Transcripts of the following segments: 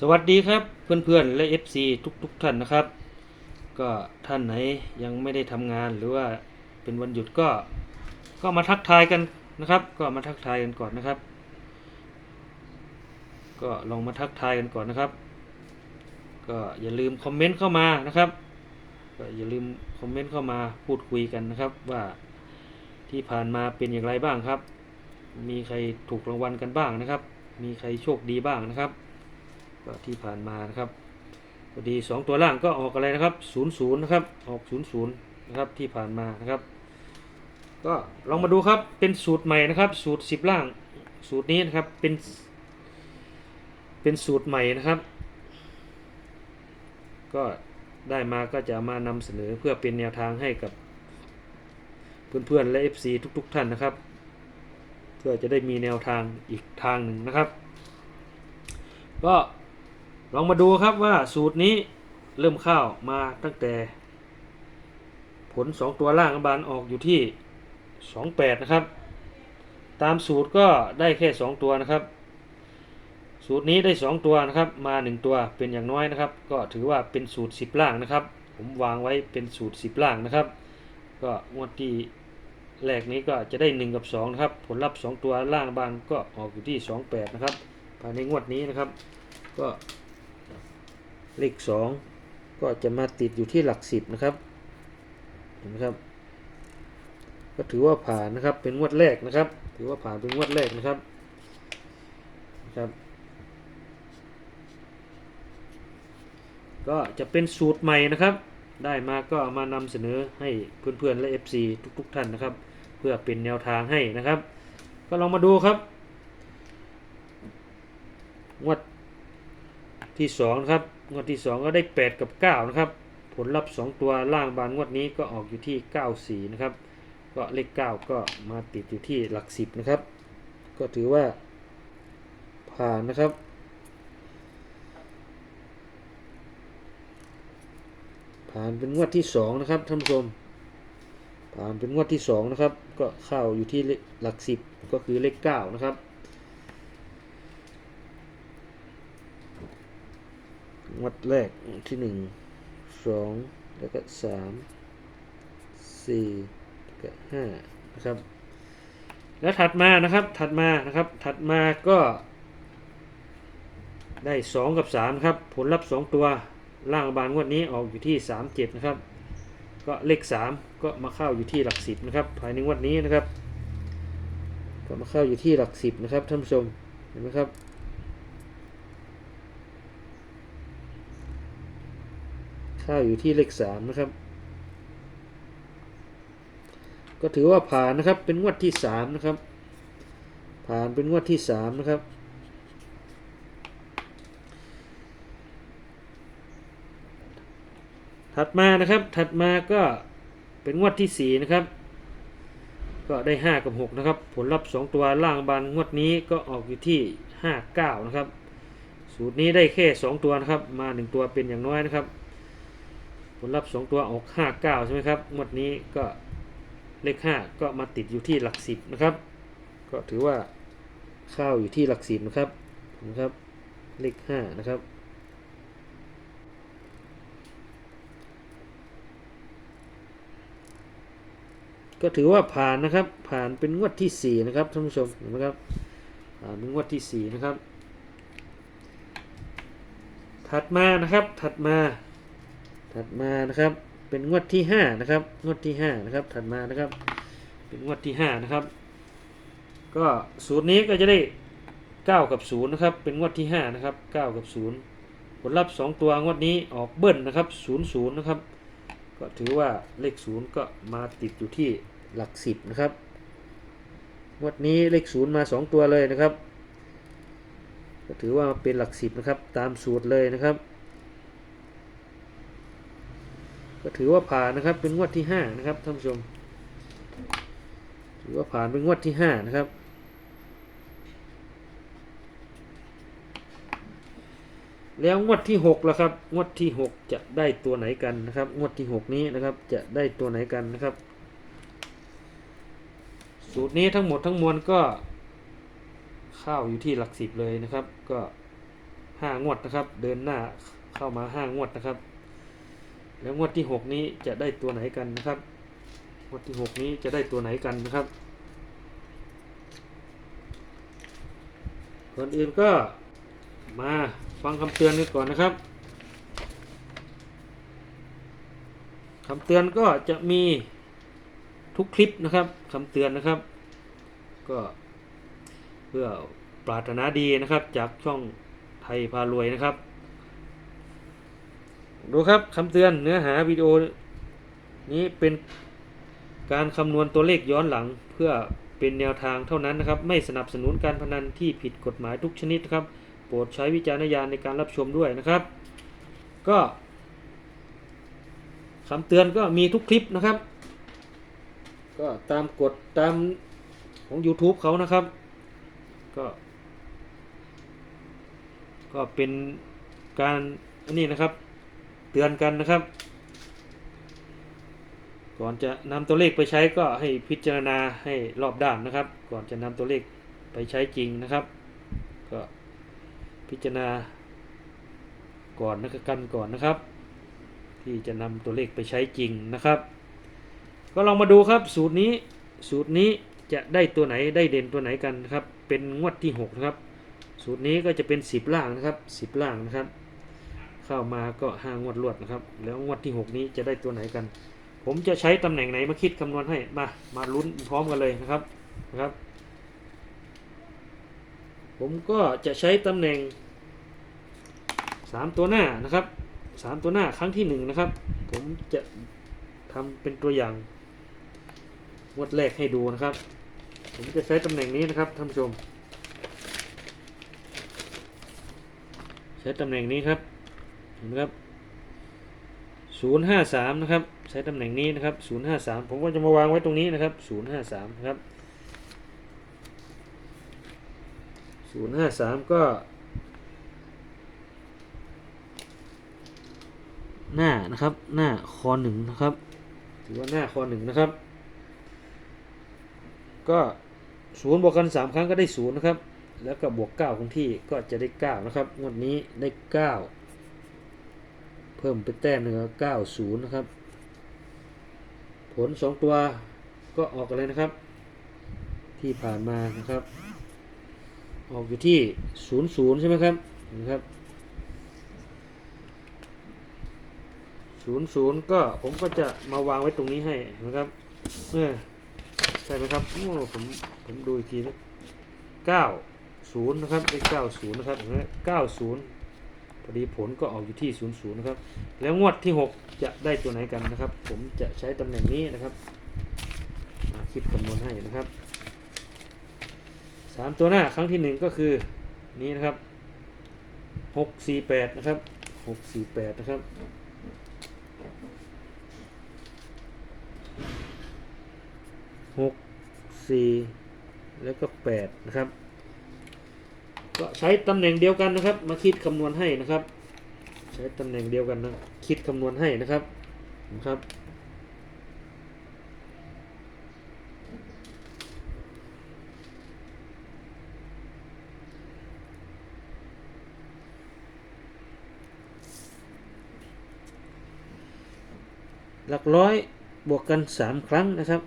สวัสดีครับเพื่อนๆและ FC ทุกๆท่านนะครับ ก็ท่านไหนยังไม่ได้ทำงานหรือว่าเป็นวันหยุดก็ก็มาทักทายกันนะครับ ก็มาทักทายกันก่อนนะครับ ก็ลองมาทักทายกันก่อนนะครับ ก็อย่าลืมคอมเมนต์เข้ามานะครับก็อย่าลืมคอมเมนต์เข้ามาพูดคุยกันนะครับ ว่าที่ผ่านมาเป็นอย่างไรบ้างครับ มีใครถูกรางวัลกันบ้างนะครับ มีใครโชคดีบ้างนะครับ ก็ที่ผ่านมานะครับพอดีสองตัวล่างก็ออกอะไรนะครับศูนย์นะครับออกศูนย์นะครับที่ผ่านมานะครับ ก็ลองมาดูครับเป็นสูตรใหม่นะครับ สูตรสิบล่างสูตรนี้นะครับเป็นเป็นสูตรใหม่นะครับ ก็ได้มาก็จะมานำเสนอเพื่อเป็นแนวทางให้กับ เพื่อนๆและ FC ทุก ๆ ท่านนะครับ เพื่อจะได้มีแนวทางอีกทางหนึ่งนะครับ ก็ ลองมาดูครับว่าสูตรนี้เริ่มเข้ามาตั้งแต่ ผล 2 ตัวล่างบานออกอยู่ที่ 28 นะครับ ตามสูตรก็ได้แค่ 2 ตัวนะครับ สูตรนี้ได้ 2 ตัวนะครับ มา 1 ตัวเป็นอย่างน้อยนะครับ ก็ถือว่าเป็นสูตร 10 ล่างนะครับ ผมวางไว้เป็นสูตร 10 ล่างนะครับ ก็งวดที่แรกนี้ก็จะได้ 1 กับ 2 นะครับ ผลลัพธ์ 2 ตัวล่างบานก็ออกอยู่ที่ 28 นะครับ ภายในงวดนี้นะครับ ก็ เลข 2 ก็จะมาติดอยู่ที่หลัก 10 นะครับเห็นไหมครับ ก็ถือว่าผ่านนะครับเป็นงวดแรกนะครับ ถือว่าผ่านเป็นงวดแรกนะครับนะครับ ก็จะเป็นสูตรใหม่นะครับ ได้มาก็ามานำเสนอให้เพื่อนๆและ FC ทุก ๆ ท่านนะครับ เพื่อเป็นแนวทางให้นะครับ ก็ลองมาดูครับงวด ที่สองนะครับงวดที่สองก็ได้ 8 กับ 9 นะครับ ผลลัพธ์ 2 ตัวล่างบานงวดนี้ก็ออกอยู่ที่ 94 นะครับ ก็เลข 9 ก็มาติดอยู่ที่หลัก 10 นะครับ ก็ถือว่าผ่านนะครับ ผ่านเป็นงวดที่สองนะครับท่านผู้ชมผ่านเป็นงวดที่สองนะครับ ก็เข้าอยู่ที่หลักสิบก็คือเลขเก้านะครับ งวดแรกที่หนึ่งสองแล้วก็สามสี่แล้วก็ห้านะครับ แล้วถัดมานะครับถัดมานะครับถัดมาก็ได้สองกับสามครับ ผลลัพธ์สองตัวล่างบานงวดนี้ออกอยู่ที่สามเจ็ดนะครับ ก็เลขสามก็มาเข้าอยู่ที่หลักสิบนะครับ ภายในงวดนี้นะครับ ก็มาเข้าอยู่ที่หลักสิบนะครับท่านผู้ชมเห็นไหมครับ ข้าอยู่ที่เลขสามนะครับ ก็ถือว่าผ่านนะครับเป็นงวดที่สามนะครับ ผ่านเป็นงวดที่สามนะครับถัดมานะครับ ถัดมาก็เป็นงวดที่สี่นะครับ ก็ได้ห้ากับหกนะครับ ผลลัพธ์สองตัวล่างบานงวดนี้ก็ออกอยู่ที่ห้าเก้านะครับ สูตรนี้ได้แค่สองตัวนะครับ มาหนึ่งตัวเป็นอย่างน้อยนะครับ ผลลัพธ์สองตัวออกห้าเก้าใช่ไหมครับงวดนี้ก็เลขห้าก็มาติดอยู่ที่หลักสิบนะครับ ก็ถือว่าเข้าอยู่ที่หลักสิบนะครับนะครับ เลขห้านะครับก็ถือว่าผ่านนะครับ ผ่านเป็นงวดที่สี่นะครับท่านผู้ชมเห็นไหมครับผ่านเป็นงวดที่สี่นะครับ ถัดมานะครับถัดมา ถัดมานะครับ เป็นงวดที่ห้านะครับ งวดที่ห้านะครับ ถัดมานะครับ เป็นงวดที่ห้านะครับ ก็สูตรนี้ก็จะได้เก้ากับศูนย์นะครับ เป็นงวดที่ห้านะครับเก้ากับศูนย์ผลลัพธ์สองตัวงวดนี้ออกเบิ้ลนะครับศูนย์ศูนย์นะครับ ก็ถือว่าเลขศูนย์ก็มาติดอยู่ที่หลักสิบนะครับ งวดนี้เลขศูนย์มาสองตัวเลยนะครับ ก็ถือว่าเป็นหลักสิบนะครับ ตามสูตรเลยนะครับ ก็ถือว่าผ่านนะครับเป็นงวดที่ห้านะครับท่านผู้ชม ถือว่าผ่านเป็นงวดที่ห้านะครับแล้วงวดที่หกล่ะครับ งวดที่หกจะได้ตัวไหนกันนะครับ งวดที่หกนี้นะครับ จะได้ตัวไหนกันนะครับ สูตรนี้ทั้งหมดทั้งมวลก็ เข้าอยู่ที่หลักสิบเลยนะครับ ก็ห้างวดนะครับ เดินหน้าเข้ามาห้างวดนะครับ แล้วงวดที่หกนี้จะได้ตัวไหนกันนะครับ งวดที่หกนี้จะได้ตัวไหนกันนะครับก่อนอื่นก็มาฟังคำเตือนกันก่อนนะครับคำเตือนก็จะมีทุกคลิปนะครับคำเตือนนะครับ ก็เพื่อปรารถนาดีนะครับจากช่องไทยพารวยนะครับ ดูครับคำเตือนเนื้อหาวิดีโอ นี้เป็นการคำนวณตัวเลขย้อนหลังเพื่อเป็นแนวทางเท่านั้นนะครับ ไม่สนับสนุนการพนันที่ผิดกฎหมายทุกชนิดครับ โปรดใช้วิจารณญาณในการรับชมด้วยนะครับ ก็คำเตือนก็มีทุกคลิปนะครับ ก็ตามกฎตามของ YouTube เขานะครับ ก็ ก็เป็นการอันนี้นะครับ เตือนกันนะครับ ก่อนจะนำตัวเลขไปใช้ก็ให้พิจารณาให้รอบด้านนะครับ ก่อนจะนำตัวเลขไปใช้จริงนะครับ ก็พิจารณาก่อนนะกันก่อนนะครับ ที่จะนำตัวเลขไปใช้จริงนะครับ ก็ลองมาดูครับสูตรนี้สูตรนี้จะได้ตัวไหนได้เด่นตัวไหนกันนะครับ เป็นงวดที่6นะครับสูตรนี้ก็จะเป็น 10 ล่างนะครับ 10 ล่างนะครับ เข้ามาก็ห้างวดรวดนะครับ แล้วงวดที่ 6 นี้จะได้ตัวไหนกัน ผมจะใช้ตำแหน่งไหนมาคิดคำนวณให้มามาลุ้นพร้อมกันเลยนะครับนะครับ ผมก็จะใช้ตำแหน่ง 3 ตัวหน้านะครับ 3 ตัวหน้าครั้งที่ 1 นะครับ ผมจะทำเป็นตัวอย่างงวดแรกให้ดูนะครับ ผมจะใช้ตำแหน่งนี้นะครับท่านผู้ชม ใช้ตำแหน่งนี้ครับ เห็นไหมครับ053นะครับ ใช้ตำแหน่งนี้นะครับ053ผมก็จะมาวางไว้ตรงนี้นะครับ053นะครับ053ก็ หน้านะครับหน้าคอหนึ่งนะครับ ถือว่าหน้าคอหนึ่งนะครับ ก็ศูนย์บวกกันสามครั้งก็ได้ศูนย์นะครับ แล้วก็บวกเก้าคงที่ก็จะได้เก้านะครับงวดนี้ได้เก้า พิ่มเป็นแต้มหนึ่งเก้าศูนย์นะครับ ผลสองตัวก็ออกกันเลยนะครับ ที่ผ่านมานะครับ ออกอยู่ที่ศูนย์ศูนย์ใช่ไหมครับนะครับศูนย์ศูนย์ก็ผมก็จะมาวางไว้ตรงนี้ให้นะครับเออใช่ไหมครับโอ้ผมผมดูอีกทีนะเก้าศูนย์นะครับเลขเก้าศูนย์นะครับเห็นไหมเก้าศูนย์ พอดีผลก็ออกอยู่ที่ศูนย์ศูนย์นะครับ แล้วงวดที่หกจะได้ตัวไหนกันนะครับ ผมจะใช้ตำแหน่งนี้นะครับมาคิดคำนวณให้นะครับสามตัวหน้าครั้งที่หนึ่งก็คือนี้นะครับหกสี่แปดนะครับหกสี่แปดนะครับหกสี่แล้วก็แปดนะครับ ก็ใช้ตำแหน่งเดียวกันนะครับ มาคิดคำนวณให้นะครับ ใช้ตำแหน่งเดียวกันนะคิดคำนวณให้นะครับนะครับหลักร้อยบวกกันสามครั้งนะครับ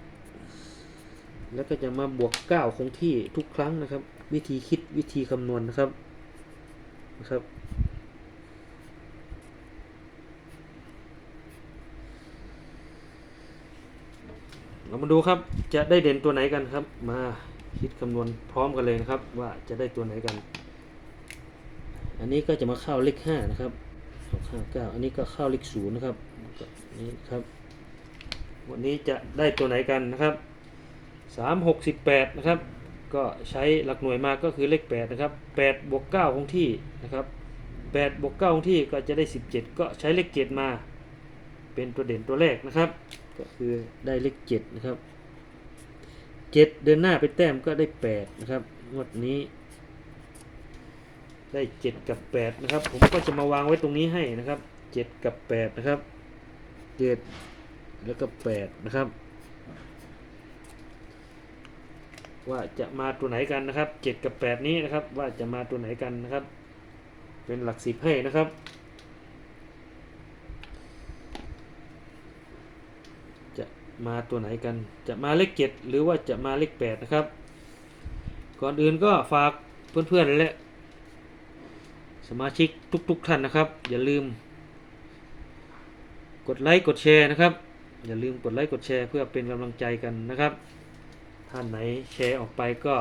แล้วก็จะมาบวก 9 คงที่ทุกครั้งนะครับ วิธีคิดวิธีคำนวณนะครับนะครับ เรามาดูครับจะได้เด่นตัวไหนกันครับ มาคิดคำนวณพร้อมกันเลยนะครับ ว่าจะได้ตัวไหนกัน อันนี้ก็จะมาเข้าเลข5นะครับสองห้าเก้าอันนี้ก็เข้าเลขศูนย์นะครับนี่ครับ วันนี้จะได้ตัวไหนกันนะครับสามหกสิบแปดนะครับ ก็ใช้หลักหน่วยมาก็คือเลขแปดนะครับแปดบวกเก้าคงที่นะครับแปดบวกเก้าคงที่ก็จะได้สิบเจ็ดก็ใช้เลขเจ็ดมาเป็นตัวเด่นตัวแรกนะครับ ก็คือได้เลขเจ็ดนะครับเจ็ดเดินหน้าไปแต้มก็ได้แปดนะครับงวดนี้ได้เจ็ดกับแปดนะครับ ผมก็จะมาวางไว้ตรงนี้ให้นะครับเจ็ดกับแปดนะครับเจ็ดแล้วก็แปดนะครับ ว่าจะมาตัวไหนกันนะครับ7กับ8นี้นะครับ ว่าจะมาตัวไหนกันนะครับ เป็นหลักสิบให้นะครับจะมาตัวไหนกัน จะมาเลขเจ็ดหรือว่าจะมาเลขแปดนะครับ ก่อนอื่นก็ฝากเพื่อนๆและสมาชิกทุก ๆ ท่านนะครับ อย่าลืม กดไลค์กดแชร์นะครับ อย่าลืมกดไลค์กดแชร์เพื่อเป็นกำลังใจกันนะครับ ท่านไหนแชร์ออกไปก็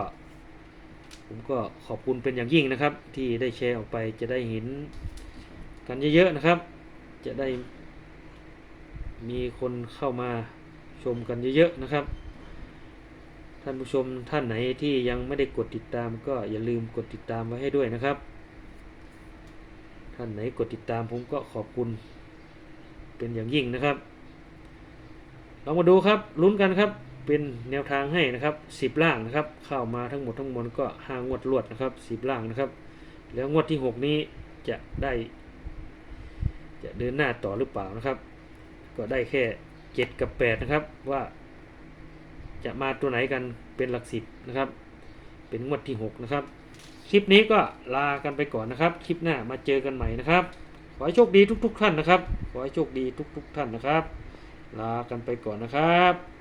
ผมก็ขอบคุณเป็นอย่างยิ่งนะครับ ที่ได้แชร์ออกไปจะได้เห็นกันเยอะๆนะครับ จะได้มีคนเข้ามาชมกันเยอะๆนะครับ ท่านผู้ชมท่านไหนที่ยังไม่ได้กดติดตามก็อย่าลืมกดติดตามไว้ให้ด้วยนะครับ ท่านไหนกดติดตามผมก็ขอบคุณเป็นอย่างยิ่งนะครับลองมาดูครับลุ้นกันครับ เป็นแนวทางให้นะครับสิบล่างนะครับ เข้ามาทั้งหมดทั้งมวลก็ห้างวดรวดนะครับสิบล่างนะครับ แล้วงวดที่หกนี้จะได้ จะเดินหน้าต่อหรือเปล่านะครับ ก็ได้แค่เจ็ดกับแปดนะครับว่า จะมาตัวไหนกันเป็นหลักสิบนะครับ เป็นงวดที่หกนะครับ คลิปนี้ก็ลากันไปก่อนนะครับ คลิปหน้ามาเจอกันใหม่นะครับ ขอให้โชคดีทุก ๆ ท่านนะครับ ขอให้โชคดีทุก ๆ ท่านนะครับ ลากันไปก่อนนะครับ